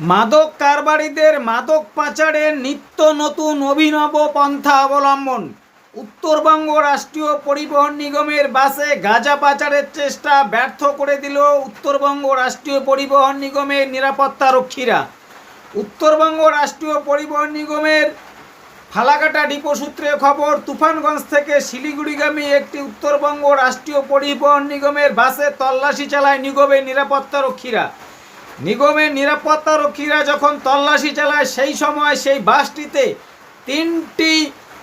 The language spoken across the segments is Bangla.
মাদক কারবারিদের মাদক পাচারের নিত্য নতুন অভিনব পন্থা অবলম্বন। উত্তরবঙ্গ রাষ্ট্রীয় পরিবহন নিগমের বাসে গাঁজা পাচারের চেষ্টা ব্যর্থ করে দিল উত্তরবঙ্গ রাষ্ট্রীয় পরিবহন নিগমের নিরাপত্তা রক্ষীরা উত্তরবঙ্গ রাষ্ট্রীয় পরিবহন নিগমের ফালাকাটা ডিপো সূত্রে খবর, তুফানগঞ্জ থেকে শিলিগুড়িগামী একটি উত্তরবঙ্গ রাষ্ট্রীয় পরিবহন নিগমের বাসে তল্লাশি চালায় নিগমের নিরাপত্তা রক্ষীরা নিগমের নিরাপত্তা রক্ষীরা যখন তল্লাশি চালায়, সেই সময় সেই বাসটিতে তিনটি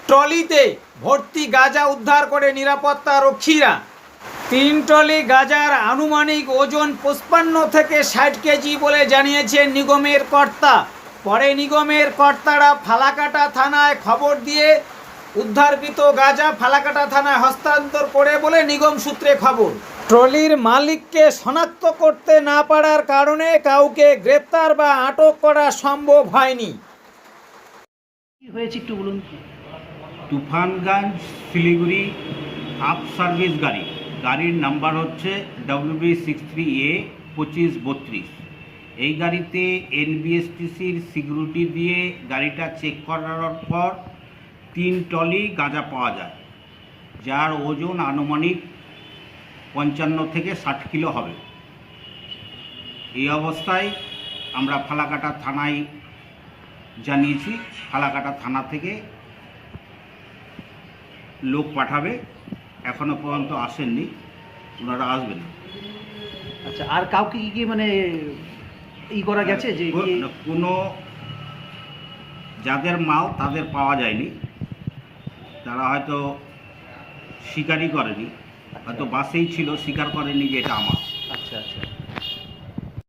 ট্রলিতে ভর্তি গাঁজা উদ্ধার করে নিরাপত্তা রক্ষীরা। তিন ট্রলি গাঁজার আনুমানিক ওজন পঁচপান্ন থেকে ষাট কেজি বলে জানিয়েছেন নিগমের কর্তা। পরে নিগমের কর্তারা ফালাকাটা থানায় খবর দিয়ে উদ্ধারকৃত গাঁজা ফালাকাটা থানায় হস্তান্তর করে বলে নিগম সূত্রে খবর। ট্রলির মালিককে শনাক্ত করতে না পারার কারণে কাউকে গ্রেপ্তার বা আটক করা সম্ভব হয়নি। হয়েছে একটু বলুন তুফানগঞ্জ শিলিগুড়ি আপ সার্ভিস গাড়ি। গাড়ির নাম্বার হচ্ছে ডব্লিউবি সিক্স থ্রি এ পঁচিশ বত্রিশ। এই গাড়িতে এনবিএসটিসির সিকিউরিটি দিয়ে গাড়িটা চেক করার পর তিন টলি গাঁজা পাওয়া যায় যার ওজন আনুমানিক পঞ্চান্ন থেকে ষাট কিলো হবে। এই অবস্থায় আমরা ফালাকাটা থানায় জানিয়েছি ফালাকাটা থানা থেকে লোক পাঠাবে। এখনও পর্যন্ত আসেননি ওনারা আসবেন আচ্ছা আর কাউকে কি কি মানে ই করা গেছে যে কোনো যাদের মাল তাদের পাওয়া যায়নি তারা হয়তো স্বীকারই করেনি। হয়তো বাসেই ছিল স্বীকার করেনি যে এটা আমার।